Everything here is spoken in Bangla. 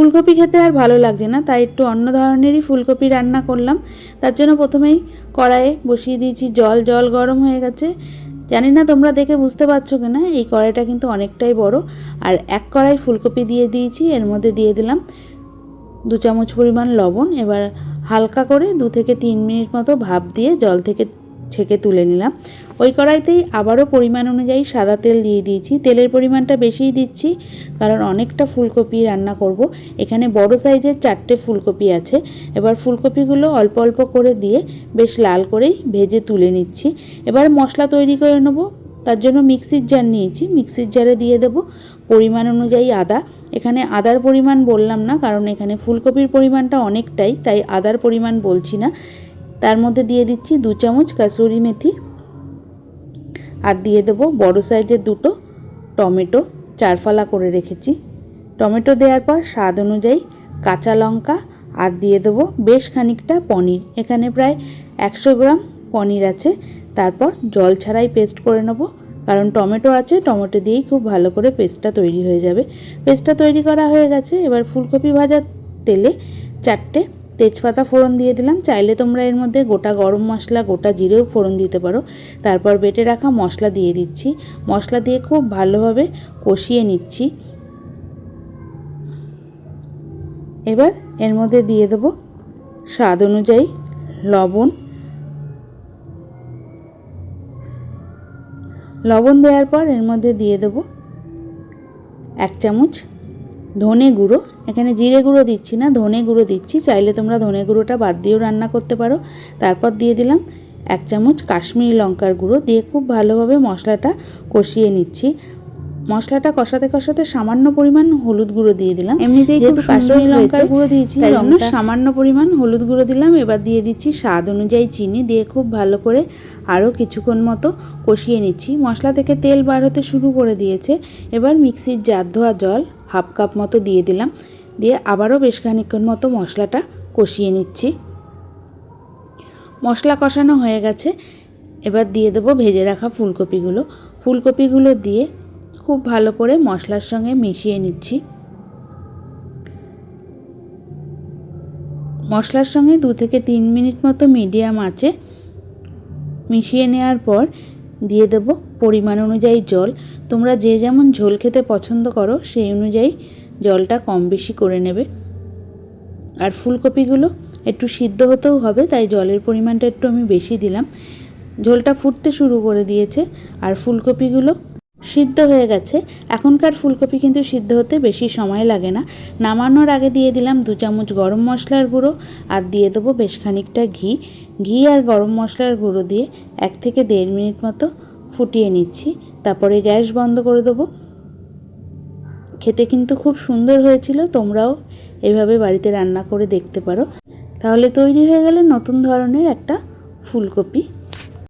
ফুলকপি খেতে আর ভালো লাগছে না, তাই একটু অন্য ধরনেরই ফুলকপি রান্না করলাম। তার জন্য প্রথমেই কড়াইয়ে বসিয়ে দিয়েছি, জল জল গরম হয়ে গেছে। জানি না তোমরা দেখে বুঝতে পারছ কি না এই কড়াইটা কিন্তু অনেকটাই বড়। আর এক কড়াই ফুলকপি দিয়ে দিয়েছি, এর মধ্যে দিয়ে দিলাম দু চামচ পরিমাণ লবণ। এবার হালকা করে দু থেকে তিন মিনিট মতো ভাপ দিয়ে জল থেকে ছেঁকে তুলে নিলাম। ওই কড়াইতেই আবারও পরিমাণ অনুযায়ী সাদা তেল দিয়ে দিয়েছি। তেলের পরিমাণটা বেশিই দিচ্ছি, কারণ অনেকটা ফুলকপি রান্না করব। এখানে বড় সাইজের চারটে ফুলকপি আছে। এবার ফুলকপিগুলো অল্প অল্প করে দিয়ে বেশ লাল করেই ভেজে তুলে নিচ্ছি। এবার মশলা তৈরি করে নেব। তার জন্য মিক্সির জার নিয়েছি। মিক্সির জারে দিয়ে দেব পরিমাণ অনুযায়ী আদা। এখানে আদার পরিমাণ বললাম না, কারণ এখানে ফুলকপির পরিমাণটা অনেকটাই, তাই আদার পরিমাণ বলছি না। তার মধ্যে দিয়ে দিচ্ছি দু চামচ কাসুরি মেথি। আর দিয়ে দেবো বড় সাইজের দুটো টমেটো, চারফালা করে রেখেছি। টমেটো দেওয়ার পর স্বাদ অনুযায়ী কাঁচা লঙ্কা আর দিয়ে দেবো বেশ খানিকটা পনির। এখানে প্রায় একশো গ্রাম পনির আছে। তারপর জল ছাড়াই পেস্ট করে নেব। কারণ টমেটো আছে, টমেটো দিয়েই খুব ভালো করে পেস্টটা তৈরি হয়ে যাবে। পেস্টটা তৈরি করা হয়ে গেছে। এবার ফুলকপি ভাজার তেলে চারটে তেজপাতা ফোড়ন দিয়ে দিলাম। চাইলে তোমরা এর মধ্যে গোটা গরম মশলা, গোটা জিরেও ফোড়ন দিতে পারো। তারপর বেটে রাখা মশলা দিয়ে দিচ্ছি। মশলা দিয়ে খুব ভালোভাবে কষিয়ে নিচ্ছি। এবার এর মধ্যে দিয়ে দেবো স্বাদ অনুযায়ী লবণ। লবণ দেওয়ার পর এর মধ্যে দিয়ে দেবো এক চামচ ধনে গুঁড়ো। এখানে জিরে গুঁড়ো দিচ্ছি না, ধনে গুঁড়ো দিচ্ছি। চাইলে তোমরা ধনে গুঁড়োটা বাদ দিয়েও রান্না করতে পারো। তারপর দিয়ে দিলাম এক চামচ কাশ্মীরি লঙ্কার গুঁড়ো। দিয়ে খুব ভালোভাবে মশলাটা কষিয়ে নিচ্ছি। মশলাটা কষাতে কষাতে সামান্য পরিমাণ হলুদ গুঁড়ো দিয়ে দিলাম। এমনিতেই যেহেতু কাশ্মীরি লঙ্কার গুঁড়ো দিয়েছি সামান্য পরিমাণ হলুদ গুঁড়ো দিলাম। এবার দিয়ে দিচ্ছি স্বাদ অনুযায়ী চিনি দিয়ে খুব ভালো করে আরও কিছুক্ষণ মতো কষিয়ে নিচ্ছি। মশলা থেকে তেল বার হতে শুরু করে দিয়েছে। এবার মিক্সির জার ধোয়া জল হাফ কাপ মতো দিয়ে দিলাম। দিয়ে আবারও বেশ খানিক্ষণ মতো মশলাটা কষিয়ে নিচ্ছি। মশলা কষানো হয়ে গেছে। এবার দিয়ে দেবো ভেজে রাখা ফুলকপিগুলো। ফুলকপিগুলো দিয়ে খুব ভালো করে মশলার সঙ্গে মিশিয়ে নিচ্ছি। মশলার সঙ্গে দু থেকে তিন মিনিট মতো মিডিয়াম আছে মিশিয়ে নেওয়ার পর দিয়ে দেব পরিমাণ অনুযায়ী জল। তোমরা যে যেমন ঝোল খেতে পছন্দ করো, সেই অনুযায়ী জলটা কম বেশি করে নেবে। আর ফুলকপিগুলো একটু সিদ্ধ হতেও হবে, তাই জলের পরিমাণটা একটু আমি বেশি দিলাম। ঝোলটা ফুটতে শুরু করে দিয়েছে, আর ফুলকপিগুলো সিদ্ধ হয়ে গেছে। এখনকার ফুলকপি কিন্তু সিদ্ধ হতে বেশি সময় লাগে না। নামানোর আগে দিয়ে দিলাম দু চামচ গরম মশলার গুঁড়ো আর দিয়ে দেবো বেশ খানিকটা ঘি। ঘি আর গরম মশলার গুঁড়ো দিয়ে এক থেকে দেড় মিনিট মতো ফুটিয়ে নিচ্ছি। তারপরে গ্যাস বন্ধ করে দেবো। খেতে কিন্তু খুব সুন্দর হয়েছিল, তোমরাও এভাবে বাড়িতে রান্না করে দেখতে পারো। তাহলে তৈরি হয়ে গেলে নতুন ধরনের একটা ফুলকপি।